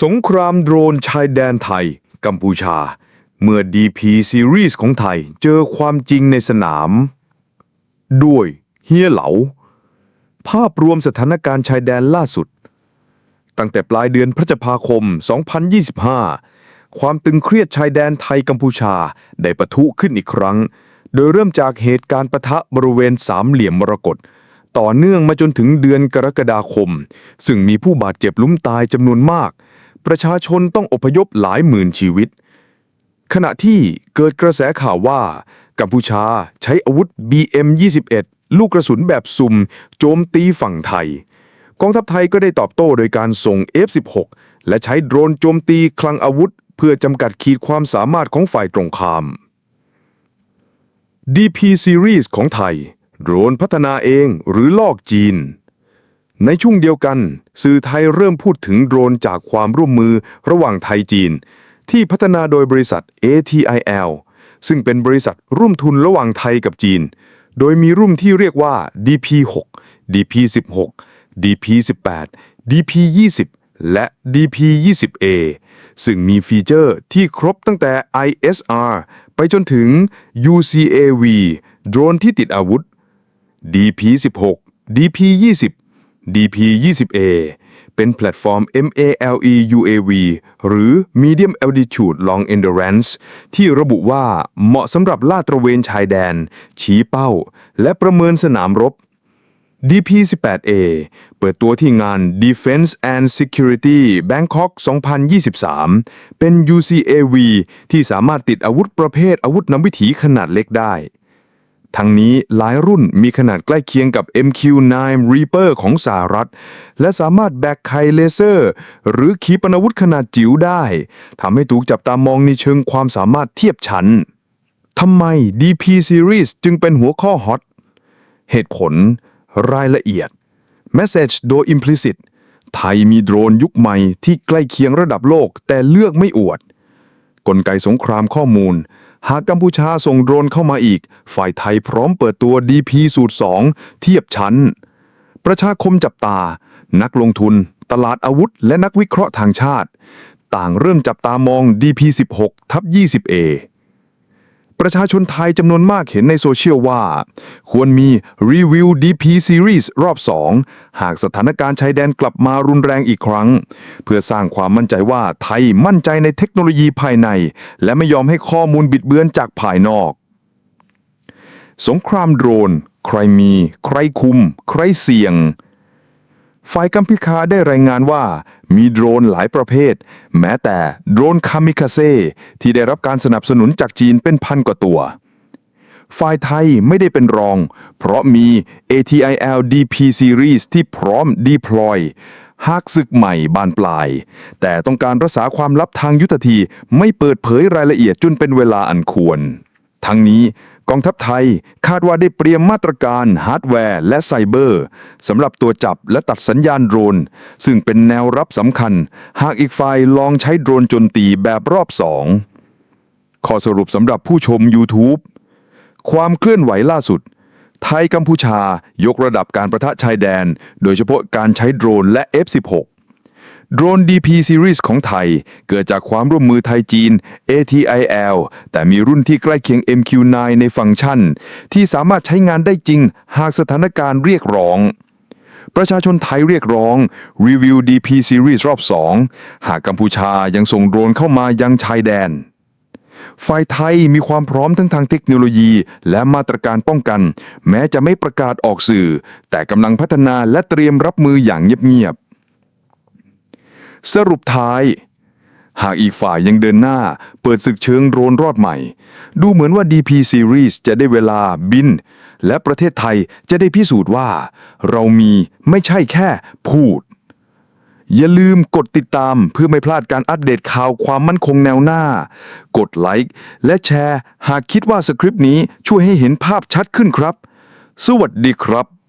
สงครามโดรนชายแดนไทย กัมพูชา เมื่อ DP Series ของไทยเจอความจริงในสนาม ด้วยเฮียเหลา ภาพรวมสถานการณ์ชายแดนล่าสุด ตั้งแต่ปลายเดือนพฤษภาคม 2025 ความตึงเครียดชายแดนไทยกัมพูชาได้ปะทุขึ้นอีกครั้ง โดยเริ่มจากเหตุการณ์ปะทะบริเวณสามเหลี่ยมมรกตต่อเนื่องมาจนถึงเดือนกรกฎาคม ซึ่งมีผู้บาดเจ็บล้มตายจำนวนมาก ประชาชนต้องอพยพหลายหมื่นชีวิต ขณะที่เกิดกระแสข่าวว่า กัมพูชาใช้อาวุธ BM-21 ลูกกระสุนแบบซุ่มโจมตีฝั่งไทย กองทัพไทยก็ได้ตอบโต้โดยการส่ง F-16 และใช้โดรนโจมตีคลังอาวุธ เพื่อจำกัดขีดความสามารถของฝ่ายตรงข้าม DP Series ของไทย โดรนพัฒนาเองหรือลอกจีน ในช่วงเดียวกัน สื่อไทยเริ่มพูดถึงโดรนจากความร่วมมือระหว่างไทยจีน ที่พัฒนาโดยบริษัท ATIL ซึ่งเป็นบริษัทร่วมทุนระหว่างไทยกับจีน โดยมีรุ่นที่เรียกว่า DP6 DP16 DP18 DP20 และ DP20A ซึ่งมีฟีเจอร์ที่ครบตั้งแต่ ISR ไปจนถึง UCAV โดรนที่ติดอาวุธ DP16 DP20 DP20A เป็นแพลตฟอร์ม MALE UAV หรือ Medium Altitude Long Endurance ที่ระบุว่าเหมาะสำหรับลาดตระเวนชายแดน ชี้เป้า และประเมินสนามรบ DP18A เปิดตัวที่งาน Defense and Security Bangkok 2023 เป็น UCAV ที่สามารถติดอาวุธประเภทอาวุธนำวิถีขนาดเล็กได้ ทั้งนี้หลายรุ่นมีขนาดใกล้เคียงกับ MQ-9 Reaper ของสหรัฐ และสามารถแบกไคเลเซอร์ หรือขีปนาวุธขนาดจิ๋วได้ทำให้ถูกจับตามองในเชิงความสามารถเทียบชั้นทำไม DP Series จึงเป็นหัวข้อฮอต เหตุผล รายละเอียด Message โดย Implicit ไทยมีโดรนยุคใหม่ที่ใกล้เคียงระดับโลกแต่เลือกไม่อวด กลไกสงครามข้อมูล หากกัมพูชาส่งโดรนเข้ามาอีก ฝ่ายไทยพร้อมเปิดตัว DP สูตร 2 เทียบชั้น ประชาคมจับตา นักลงทุน ตลาดอาวุธ และนักวิเคราะห์ทางชาติ ต่างเริ่มจับตามอง DP 16ทับ 20A ประชาชนไทยจำนวนมากเห็นในโซเชียลว่า ควรมีรีวิว DP Series รอบ 2 หากสถานการณ์ชายแดนกลับมารุนแรงอีกครั้ง เพื่อสร้างความมั่นใจว่าไทยมั่นใจในเทคโนโลยีภายใน และไม่ยอมให้ข้อมูลบิดเบือนจากภายนอก สงครามโดรน ใครมี ใครคุม ใครเสี่ยง ฝ่ายกัมพิคาได้รายงานว่ามีโดรนหลายประเภท แม้แต่โดรนคามิคาเซ่ที่ได้รับการสนับสนุนจากจีนเป็นพันกว่าตัว ฝ่ายไทยไม่ได้เป็นรอง เพราะมี ATIL DP Series ที่พร้อม deploy หากศึกใหม่บานปลาย แต่ต้องการรักษาความลับทางยุทธทีไม่เปิดเผยรายละเอียดจนเป็นเวลาอันควร ทั้งนี้กองทัพไทยคาดว่าได้เตรียมมาตรการฮาร์ดแวร์และไซเบอร์สำหรับตัวจับและตัดสัญญาณโดรน ซึ่งเป็นแนวรับสำคัญ หากอีกฝ่ายลองใช้โดรนโจมตีแบบรอบสองข้อสรุปสำหรับผู้ชม YouTube ความเคลื่อนไหวล่าสุด ไทยกัมพูชายกระดับการประทะชายแดน โดยเฉพาะการใช้โดรนและ F16 โดรน DP Series ของไทย เกิดจากความร่วมมือไทยจีน ATIL แต่มีรุ่นที่ใกล้เคียง MQ9 ในฟังก์ชัน ที่สามารถใช้งานได้จริง หากสถานการณ์เรียกร้อง ประชาชนไทยเรียกร้องรีวิว DP Series รอบ 2 หากกัมพูชายังส่งโดรนเข้ามายังชายแดนฝ่ายไทยมีความพร้อมทั้งทางเทคโนโลยี และมาตรการป้องกัน แม้จะไม่ประกาศออกสื่อ แต่กำลังพัฒนาและเตรียมรับมืออย่างเงียบ สรุปท้าย หากอีกฝ่ายยังเดินหน้าเปิดศึกเชิงโดรนรอดใหม่ ดูเหมือนว่า DP Series จะได้เวลาบิน และประเทศไทยจะได้พิสูจน์ว่า เรามีไม่ใช่แค่พูด อย่าลืมกดติดตามเพื่อไม่พลาดการอัปเดตข่าวความมั่นคงแนวหน้า กดไลค์และแชร์ หากคิดว่าสคริปต์นี้ช่วยให้เห็นภาพชัดขึ้นครับ สวัสดีครับ